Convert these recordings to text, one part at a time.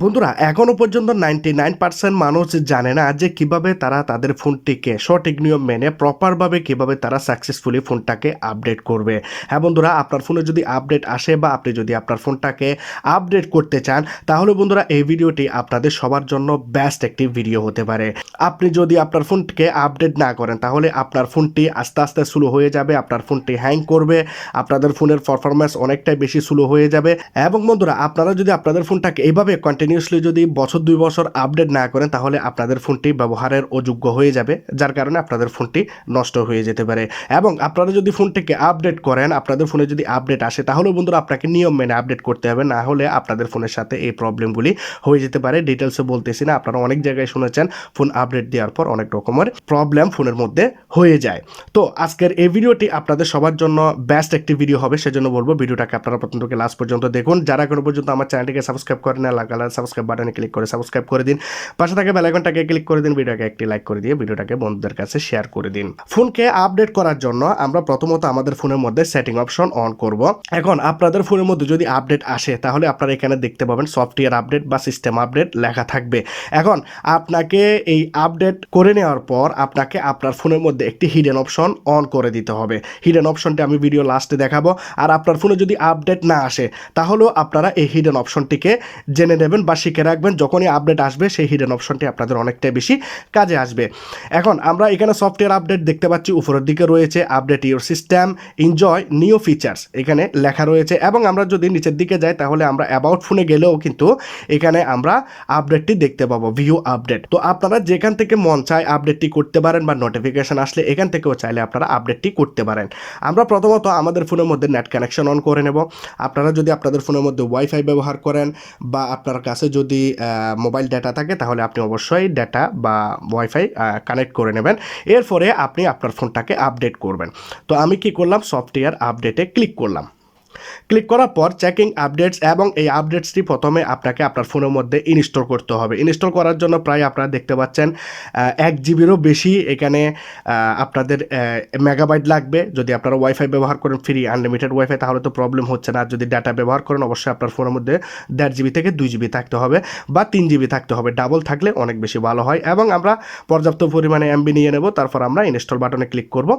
বন্ধুরা এখনও পর্যন্ত নাইনটি নাইন পার্সেন্ট মানুষ জানে না যে কীভাবে তারা তাদের ফোনটিকে সঠিক নিয়ম মেনে প্রপারভাবে কীভাবে তারা সাকসেসফুলি ফোনটাকে আপডেট করবে। হ্যাঁ বন্ধুরা, আপনার ফোনে যদি আপডেট আসে বা আপনি যদি আপনার ফোনটাকে আপডেট করতে চান, তাহলে বন্ধুরা এই ভিডিওটি আপনাদের সবার জন্য বেস্ট একটি ভিডিও হতে পারে। আপনি যদি আপনার ফোনটিকে আপডেট না করেন, তাহলে আপনার ফোনটি আস্তে আস্তে স্লো হয়ে যাবে, আপনার ফোনটি হ্যাং করবে, আপনাদের ফোনের পারফরমেন্স অনেকটাই বেশি স্লো হয়ে যাবে। এবং বন্ধুরা, আপনারা যদি আপনাদের ফোনটাকে এইভাবে কন্টিনিউসলি যদি বছর দুই বছর আপডেট না করেন, তাহলে আপনাদের ফোনটি ব্যবহারের অযোগ্য হয়ে যাবে, যার কারণে আপনাদের ফোনটি নষ্ট হয়ে যেতে পারে। এবং আপনারা যদি ফোনটিকে আপডেট করেন, আপনাদের ফোনে যদি আপডেট আসে তাহলে বন্ধুরা আপনাকে নিয়ম মেনে আপডেট করতে হবে, না হলে আপনাদের ফোনের সাথে এই প্রবলেমগুলি হয়ে যেতে পারে। ডিটেলসে বলতেছি না, আপনারা অনেক জায়গায় শুনেছেন, ফোন আপডেট দেওয়ার পর অনেক রকমের প্রবলেম ফোনের মধ্যে হয়ে যায়। তো আজকের এই ভিডিওটি আপনাদের সবার জন্য বেস্ট একটি ভিডিও হবে, সেজন্য বলব ভিডিওটাকে আপনারা প্রথম থেকে লাস্ট পর্যন্ত দেখুন। যারা এখনও পর্যন্ত আমার চ্যানেলটিকে সাবস্ক্রাইব করেন লাগালা সাবস্ক্রাইব বাটনে ক্লিক করে সাবস্ক্রাইব করে দিন। পাশে থাকা বেলাইকনটাকে ক্লিক করে দিন ভিডিওকে একটি লাইক করে দিয়ে ভিডিওটাকে বন্ধুদের কাছে শেয়ার করে দিন। ফোনকে আপডেট করার জন্য আমরা প্রথমত আমাদের ফোনের মধ্যে সেটিং অপশন অন করব। এখন আপনাদের ফোনের মধ্যে যদি আপডেট আসে, তাহলে আপনারা এখানে দেখতে পাবেন সফটওয়্যার আপডেট বা সিস্টেম আপডেট লেখা থাকবে। এখন আপনাকে এই আপডেট করে নেওয়ার পর আপনাকে আপনার ফোনের মধ্যে একটি হিডেন অপশন অন করে দিতে হবে। হিডেন অপশনটি আমি ভিডিও লাস্টে দেখাবো। আর আপনার ফোনে যদি আপডেট না আসে, তাহলেও আপনারা এই হিডেন অপশনটিকে জেনে নেবেন বা শিখে রাখবেন, যখনই আপডেট আসবে সেই হিডেন অপশনটি আপনাদের অনেকটাই বেশি কাজে আসবে। এখন আমরা এখানে সফটওয়্যার আপডেট দেখতে পাচ্ছি, উপরের দিকে রয়েছে update your system enjoy new features এখানে লেখা রয়েছে। এবং আমরা যদি নিচের দিকে যাই, তাহলে আমরা অ্যাবাউট ফোনে গেলেও কিন্তু এখানে আমরা আপডেটটি দেখতে পাবো ভিউ আপডেট তো আপনারা যেখান থেকে মন চায় আপডেটটি করতে পারেন বা নোটিফিকেশান আসলে এখান থেকেও চাইলে আপনারা আপডেটটি করতে পারেন। আমরা প্রথমত আমাদের ফোনের মধ্যে নেট কানেকশন অন করে নেব। আপনারা যদি আপনাদের ফোনের মধ্যে ওয়াইফাই ব্যবহার করেন বা আপনার কাছে যদি মোবাইল ডেটা থাকে, তাহলে আপনি অবশ্যই ডেটা বা ওয়াইফাই কানেক্ট করে নেবেন। এরপরে আপনি আপনার ফোনটাকে আপডেট করবেন। তো আমি কি করলাম? সফটওয়্যার আপডেটে ক্লিক করলাম। ক্লিক করার পর চেকিং আপডেটস এবং এই আপডেটসটি প্রথমে আপনাকে আপনার ফোনের মধ্যে ইনস্টল করতে হবে। ইনস্টল করার জন্য প্রায় আপনারা দেখতে পাচ্ছেন এক জিবিরও বেশি এখানে আপনাদের মেগাবাইট লাগবে। যদি আপনারা ওয়াইফাই ব্যবহার করেন ফ্রি আনলিমিটেড ওয়াইফাই তাহলে তো প্রবলেম হচ্ছে না। আর যদি ডাটা ব্যবহার করেন, অবশ্যই আপনার ফোনের মধ্যে দেড় জিবি থেকে দুই জিবি থাকতে হবে বা তিন জিবি থাকতে হবে। ডাবল থাকলে অনেক বেশি ভালো হয় এবং আমরা পর্যাপ্ত পরিমাণে এমবি নিয়ে নেব। তারপর আমরা ইনস্টল বাটনে ক্লিক করব।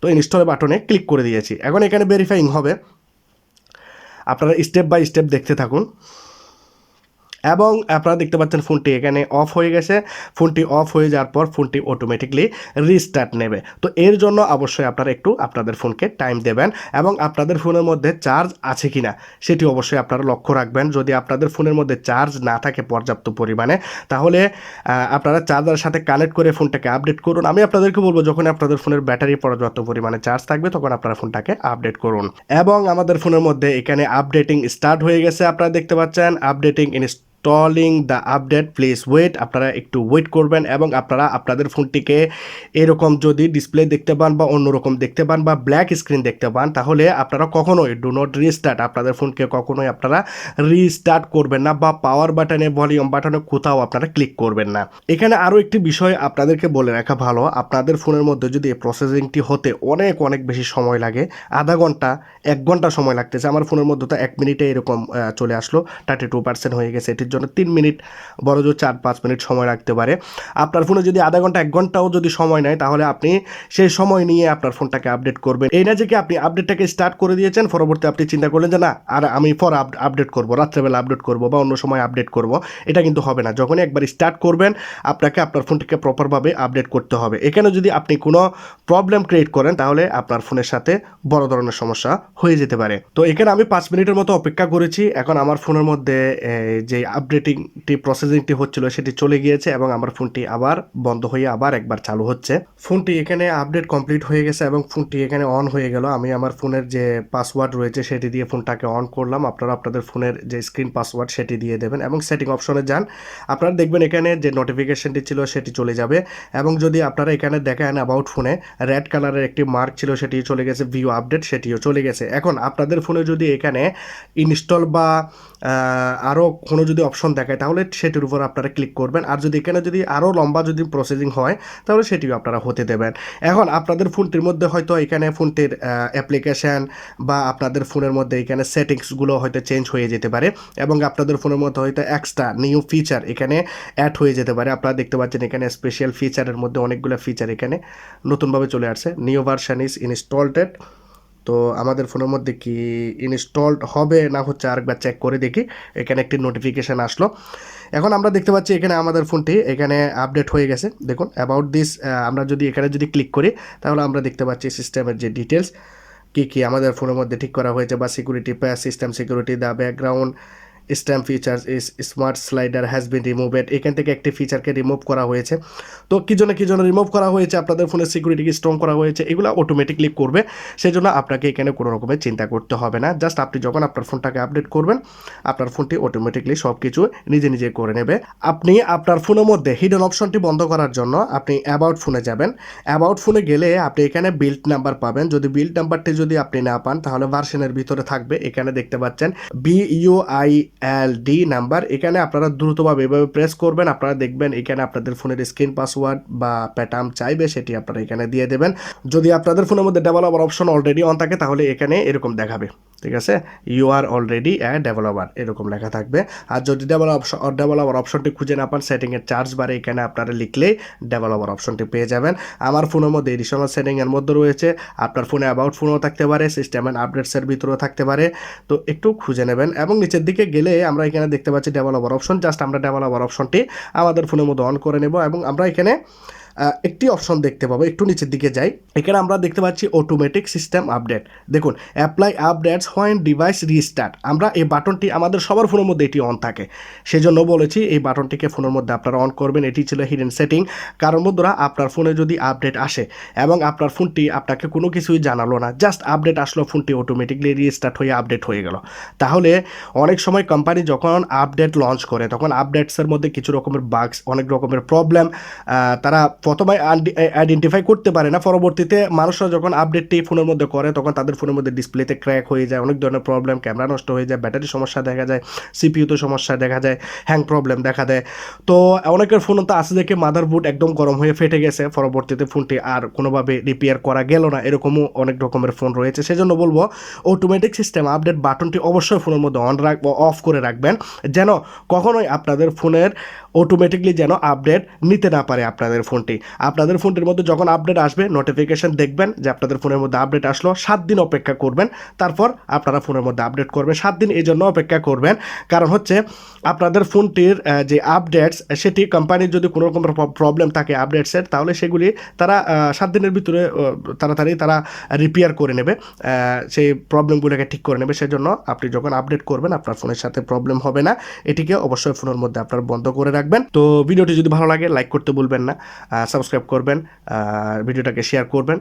তো ইনস্টল বাটনে ক্লিক করে দিয়েছি। এখন এখানে ভেরিফাইং হবে। আপনারা স্টেপ বাই স্টেপ দেখতে থাকুন। এবং আপনারা দেখতে পাচ্ছেন ফোনটি এখানে অফ হয়ে গেছে। ফোনটি অফ হয়ে যাওয়ার পর ফোনটি অটোমেটিকলি রিস্টার্ট নেবে। তো এর জন্য অবশ্যই আপনারা একটু আপনাদের ফোনকে টাইম দেবেন এবং আপনাদের ফোনের মধ্যে চার্জ আছে কি না সেটি অবশ্যই আপনারা লক্ষ্য রাখবেন। যদি আপনাদের ফোনের মধ্যে চার্জ না থাকে পর্যাপ্ত পরিমাণে, তাহলে আপনারা চার্জারের সাথে কানেক্ট করে ফোনটাকে আপডেট করুন। আমি আপনাদেরকে বলব, যখন আপনাদের ফোনের ব্যাটারি পর্যাপ্ত পরিমাণে চার্জ থাকবে, তখন আপনারা ফোনটাকে আপডেট করুন। এবং আমাদের ফোনের মধ্যে এখানে আপডেটিং স্টার্ট হয়ে গেছে। আপনারা দেখতে পাচ্ছেন updating installing the update please wait আপনারা একটু ওয়েট করবেন এবং আপনারা আপনাদের ফোনটিকে এরকম যদি ডিসপ্লে দেখতে পান বা অন্যরকম দেখতে পান বা ব্ল্যাক স্ক্রিন দেখতে পান, তাহলে আপনারা কখনোই ডু নট রিস্টার্ট আপনাদের ফোনকে কখনোই আপনারা রিস্টার্ট করবেন না বা পাওয়ার বাটনে ভলিউম বাটনে কোথাও আপনারা ক্লিক করবেন না। এখানে আরও একটি বিষয় আপনাদেরকে বলে রাখা ভালো, আপনাদের ফোনের মধ্যে যদি প্রসেসিংটি হতে অনেক অনেক বেশি সময় লাগে, আধা ঘণ্টা, এক ঘণ্টা সময় লাগতেছে, আমার ফোনের মধ্যে তো এক মিনিটে এরকম চলে আসলো থার্টি টু পার্সেন্ট হয়ে গেছে, এটির জন্য তিন মিনিট বড় জোর চার পাঁচ মিনিট সময় রাখতে পারে। আপনার ফোনে যদি আধা ঘণ্টা, এক ঘন্টাও যদি সময় নেয়, তাহলে আপনি সেই সময় নিয়ে আপনার ফোনটাকে আপডেট করবেন। এই না যে কি আপনি আপডেটটাকে স্টার্ট করে দিয়েছেন, পরবর্তী আপনি চিন্তা করলেন যে, না, আর আমি পর আপডেট করব, রাত্রেবেলা আপডেট করব বা অন্য সময় আপডেট করব। এটা কিন্তু হবে না। যখনই একবার স্টার্ট করবেন, আপনাকে আপনার ফোনটিকে প্রপারভাবে আপডেট করতে হবে। এখানে যদি আপনি কোনো প্রবলেম ক্রিয়েট করেন, তাহলে আপনার ফোনের সাথে বড় ধরনের সমস্যা হয়ে যেতে পারে। তো এখানে আমি পাঁচ মিনিটের মতো অপেক্ষা করেছি। এখন আমার ফোনের মধ্যে যে আপডেটিংটি প্রসেসিংটি হচ্ছিল, সেটি চলে গিয়েছে এবং আমার ফোনটি আবার বন্ধ হয়ে আবার একবার চালু হচ্ছে। ফোনটি এখানে আপডেট কমপ্লিট হয়ে গেছে এবং ফোনটি এখানে অন হয়ে গেল। আমি আমার ফোনের যে পাসওয়ার্ড রয়েছে, সেটি দিয়ে ফোনটাকে অন করলাম। আপনারা আপনাদের ফোনের যে স্ক্রিন পাসওয়ার্ড সেটি দিয়ে দেবেন এবং সেটিং অপশনে যান। আপনারা দেখবেন এখানে যে নোটিফিকেশনটি ছিল, সেটি চলে যাবে এবং যদি আপনারা এখানে দেখেন অ্যাবাউট ফোনে রেড কালারের একটি মার্ক ছিল সেটি চলে গেছে ভিউ আপডেট সেটিও চলে গেছে। এখন আপনাদের ফোনে যদি এখানে ইনস্টল বা আরও কোনো যদি অপশন দেখায়, তাহলে সেটির উপর আপনারা ক্লিক করবেন। আর যদি এখানে যদি আরও লম্বা যদি প্রসেসিং হয়, তাহলে সেটিও আপনারা হতে দেবেন। এখন আপনাদের ফোনটির মধ্যে হয়তো এখানে ফোনটির অ্যাপ্লিকেশান বা আপনাদের ফোনের মধ্যে এখানে সেটিংসগুলো হয়তো চেঞ্জ হয়ে যেতে পারে এবং আপনাদের ফোনের মধ্যে হয়তো এক্সট্রা নিউ ফিচার এখানে অ্যাড হয়ে যেতে পারে। আপনারা দেখতে পাচ্ছেন এখানে স্পেশাল ফিচারের মধ্যে অনেকগুলো ফিচার এখানে নতুনভাবে চলে আসছে। নিউ ভার্সান ইজ ইনস্টলটেড তো আমাদের ফোনের মধ্যে কি ইনস্টলড হবে না হচ্ছে আরেকবার চেক করে দেখি। এখানে একটি নোটিফিকেশান আসলো। এখন আমরা দেখতে পাচ্ছি এখানে আমাদের ফোনটি এখানে আপডেট হয়ে গেছে। দেখুন অ্যাবাউট দিস আমরা যদি এখানে যদি ক্লিক করি, তাহলে আমরা দেখতে পাচ্ছি সিস্টেমের যে ডিটেলস কী কী আমাদের ফোনের মধ্যে ঠিক করা হয়েছে বা security patch system security the background stamp features is smart slider has been removed এখান থেকে একটি ফিচারকে রিমুভ করা হয়েছে। তো কী জন্য কী জন্য রিমুভ করা হয়েছে? আপনাদের ফোনের সিকিউরিটিকে স্ট্রং করা হয়েছে। এগুলো অটোমেটিকলি করবে। সেই জন্য আপনাকে এখানে কোনো রকমের চিন্তা করতে হবে না। জাস্ট আপনি যখন আপনার ফোনটাকে আপডেট করবেন, আপনার ফোনটি অটোমেটিকলি সব কিছু নিজে নিজে করে নেবে। আপনি আপনার ফোনের মধ্যে হিডেন অপশনটি বন্ধ করার জন্য আপনি অ্যাবাউট ফোনে যাবেন। অ্যাবাউট ফোনে গেলে আপনি এখানে বিল্ড নাম্বার পাবেন। যদি বিল্ড নাম্বারটি যদি আপনি না পান, তাহলে ভার্সনের ভিতরে থাকবে। এখানে দেখতে পাচ্ছেন B U I L D number এখানে আপনারা দ্রুতভাবে এভাবে প্রেস করবেন, আপনারা দেখবেন এখানে আপনাদের ফোনের স্ক্রিন পাসওয়ার্ড বা প্যাটার্ন চাইবে, সেটি আপনারা এখানে দিয়ে দেবেন। যদি আপনাদের ফোনের মধ্যে ডেভেলপার অপশন অলরেডি অন থাকে, তাহলে এখানে এরকম দেখাবে। ঠিক আছে? You are already a developer এরকম লেখা থাকবে। আর যদি ডেভেলপ ডেভেলপার অপশনটি খুঁজে না পান সেটিংয়ের চার্জ বারে এখানে আপনারা লিখলেই ডেভেলপার অপশনটি পেয়ে যাবেন। আমার ফোনের মধ্যে এডিশনাল সেটিংয়ের মধ্যে রয়েছে। আপনার ফোনে অ্যাবাউট ফোনও থাকতে পারে সিস্টেম অ্যান্ড আপডেটসের ভিতরেও থাকতে পারে। তো একটু খুঁজে নেবেন এবং নিচের দিকে গেলে আমরা এখানে দেখতে পাচ্ছি ডেভেলপার অপশন জাস্ট আমরা ডেভেলপার অপশনটি আমাদের ফোনের মধ্যে অন করে নেব এবং আমরা এখানে একটি অপশন দেখতে পাবো। একটু নিচের দিকে যাই। এখানে আমরা দেখতে পাচ্ছি অটোমেটিক সিস্টেম আপডেট দেখুন apply updates when device restart আমরা এই বাটনটি আমাদের সবার ফোনের মধ্যে এটি অন থাকে। সেজন্য বলেছি এই বাটনটিকে ফোনের মধ্যে আপনারা অন করবেন। এটি ছিল হিডেন সেটিং কারণ বন্ধুরা, আপনার ফোনে যদি আপডেট আসে এবং আপনার ফোনটি আপনাকে কোনো কিছুই জানালো না জাস্ট আপডেট আসলো ফোনটি অটোমেটিকলি রিস্টার্ট হয়ে আপডেট হয়ে গেল। তাহলে অনেক সময় কোম্পানি যখন আপডেট লঞ্চ করে, তখন আপডেটসের মধ্যে কিছু রকমের বাগস অনেক রকমের প্রবলেম তারা প্রথমে আইডেন্টিফাই করতে পারে না। পরবর্তীতে মানুষরা যখন আপডেটটি ফোনের মধ্যে করে, তখন তাদের ফোনের মধ্যে ডিসপ্লেতে ক্র্যাক হয়ে যায়, অনেক ধরনের প্রবলেম ক্যামেরা নষ্ট হয়ে যায় ব্যাটারি সমস্যা দেখা যায় সিপিউতে সমস্যা দেখা যায় হ্যাং প্রবলেম দেখা দেয়। তো অনেকের ফোন তো আছে দেখে মাদার বুট একদম গরম হয়ে ফেটে গেছে, পরবর্তীতে ফোনটি আর কোনোভাবে রিপেয়ার করা গেল না, এরকমও অনেক রকমের ফোন রয়েছে। সেজন্য বলব অটোমেটিক সিস্টেম আপডেট বাটনটি অবশ্যই ফোনের মধ্যে অন রাখ অফ করে রাখবেন, যেন কখনোই আপনাদের ফোনের অটোমেটিকলি যেন আপডেট নিতে না পারে আপনাদের ফোনটি আপনাদের ফোনটির মধ্যে যখন আপডেট আসবে নোটিফিকেশন দেখবেন যে আপনাদের ফোনের মধ্যে আপডেট আসলো, সাত দিন অপেক্ষা করবেন। তারপর আপনারা ফোনের মধ্যে আপডেট করবেন, সাত দিন এই জন্য অপেক্ষা করবেন। কারণ হচ্ছে, আপনাদের ফোনটির যে আপডেটস সেটি কোম্পানির যদি কোনো রকম প্রবলেম থাকে আপডেটসের তাহলে সেগুলি তারা সাত দিনের ভিতরে তাড়াতাড়ি তারা রিপেয়ার করে নেবে। সেই প্রবলেমগুলোকে ঠিক করে নেবে। সেজন্য আপনি যখন আপডেট করবেন, আপনার ফোনের সাথে প্রবলেম হবে না। এটিকে অবশ্যই ফোনের মধ্যে আপনার বন্ধ করে রাখবেন। তো ভিডিওটি যদি ভালো লাগে লাইক করতে বলবেন না। সাবস্ক্রাইব করবেন ভিডিওটাকে শেয়ার করবেন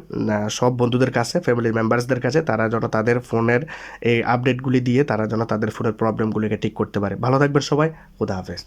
সব বন্ধুদের কাছে ফ্যামিলির মেম্বার্সদের কাছে, তারা যেন তাদের ফোনের এই আপডেটগুলি দিয়ে তারা যেন তাদের ফোনের প্রবলেমগুলিকে ঠিক করতে পারে। ভালো থাকবেন সবাই, খুদা হাফেজ।